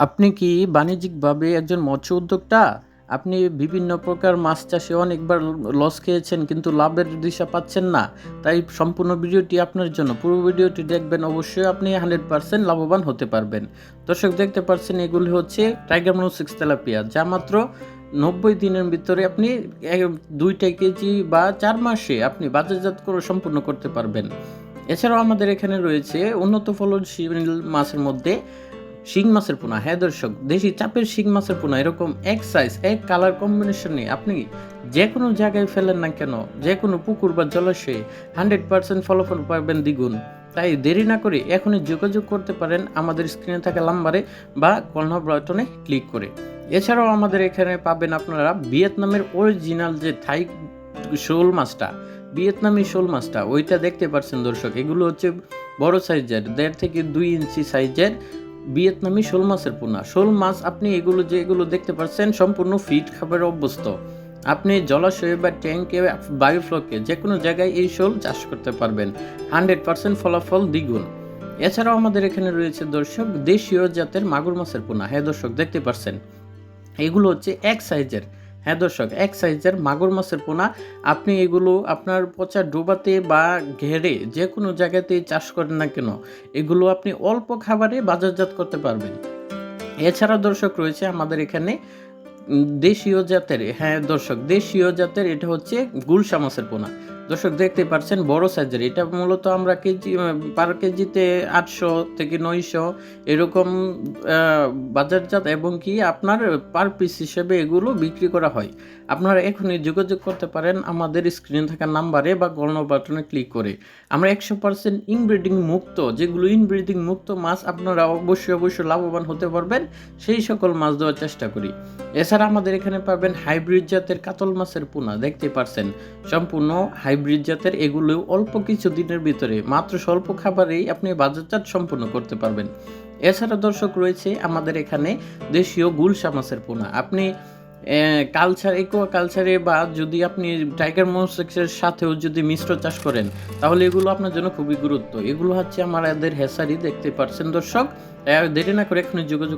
আপনি কি বাণিজ্যিকভাবে একজন মৎস্য উদ্যোক্তা? আপনি বিভিন্ন প্রকার মাছ চাষে অনেকবার লস খেয়েছেন, কিন্তু লাভের দিশা পাচ্ছেন না। তাই সম্পূর্ণ ভিডিওটি আপনার জন্য। পুরো ভিডিওটি দেখবেন অবশ্যই আপনি হান্ড্রেড পার্সেন্ট লাভবান হতে পারবেন। দর্শক, দেখতে পাচ্ছেন এগুলি হচ্ছে টাইগার মনো সিক্স তেলাপিয়া যা মাত্র নব্বই দিনের ভিতরে আপনি দুইটা কেজি বা চার মাসে আপনি বাজারজাত করে সম্পূর্ণ করতে পারবেন। এছাড়াও আমাদের এখানে রয়েছে উন্নত ফলনশীল মাছের মধ্যে শিং মাছের পোনা হ্যাঁ দর্শক, দেশি চাপের শিং মাছের পোনা, এরকম এক সাইজ এক কালার কম্বিনেশনে আপনি যে কোনো জায়গায় ফেলেন না কেন, যে কোনো পুকুর বা জলাশয়ে হান্ড্রেড পার্সেন্ট ফলাফল পাবেন দ্বিগুণ। তাই দেরি না করে এখনই যোগাযোগ করতে পারেন আমাদের স্ক্রিনে থাকা নাম্বারে বা বাটনে ক্লিক করে। এছাড়াও আমাদের এখানে পাবেন আপনারা ভিয়েতনামের অরিজিনাল যে থাই শোল মাছটা, ভিয়েতনামি শোল মাছটা, ওইটা দেখতে পাচ্ছেন দর্শক, এগুলো হচ্ছে বড় সাইজের দেড় থেকে দুই ইঞ্চি সাইজের ভিয়েতনামি শোল মাছের পোনা। শোল মাছ আপনি এগুলো যে এগুলো দেখতে পাচ্ছেন সম্পূর্ণ ফিট খাবারে অভ্যস্ত। আপনি জলাশয়ে বা ট্যাঙ্কে বায়োফ্লকে যে কোনো জায়গায় এই শোল চাষ করতে পারবেন। হান্ড্রেড পার্সেন্ট ফলাফল দ্বিগুণ। এছাড়াও আমাদের এখানে রয়েছে দর্শক দেশীয় জাতের মাগুর মাছের পোনা। হ্যাঁ দর্শক, দেখতে পাচ্ছেন। এগুলো হচ্ছে এক সাইজের। হ্যাঁ দর্শক, এক সাইজের মাগুর মাছের পোনা, আপনি এগুলো আপনার পচা ডোবাতে বা ঘেরে যে কোনো জায়গাতেই চাষ করেন না কেন, এগুলো আপনি অল্প খাবারে বাজারজাত করতে পারবেন। এছাড়া দর্শক রয়েছে আমাদের এখানে দেশীয় জাতের হ্যাঁ দর্শক, দেশীয় জাতের এটা হচ্ছে গুলশা মাছের পোনা। দর্শক দেখতে পাচ্ছেন, বড় সাইজের এটা মূলত আমরা কেজি পার কেজিতে আটশো থেকে নয়শো এরকম বাজারজাত এবং কি আপনার পার পিস হিসেবে এগুলো বিক্রি করা হয়। আপনারা এখনই যোগাযোগ করতে পারেন আমাদের স্ক্রিনে থাকা নাম্বারে বা গণ বাটনে ক্লিক করে। আমরা একশো পার্সেন্ট ইনব্রিডিং মুক্ত, যেগুলো ইনব্রিডিং মুক্ত মাছ আপনারা অবশ্যই অবশ্যই লাভবান হতে পারবেন, সেই সকল মাছ দেওয়ার চেষ্টা করি। এছাড়া আমাদের এখানে পাবেন হাইব্রিড জাতের কাতল মাছের পোনা, দেখতে পারছেন সম্পূর্ণ হাইব্রিড জাতের এগুলো অল্প কিছু দিনের ভিতরে, মাত্র স্বল্প খাবারেই আপনি বাজারজাত সম্পূর্ণ করতে পারবেন। এছাড়া দর্শক রয়েছে আমাদের এখানে দেশীয় গুলশা মাছের পোনা। আপনি কালচার, একোয়া কালচারে বা যদি আপনি টাইগার মোসেক্সের সাথেও যদি মিশ্র চাষ করেন, তাহলে এগুলো আপনার জন্য খুবই গুরুত্ব। এগুলো হচ্ছে আমাদের হেসারি, দেখতে পাচ্ছেন দর্শক। দেরি না করে এখনই যোগাযোগ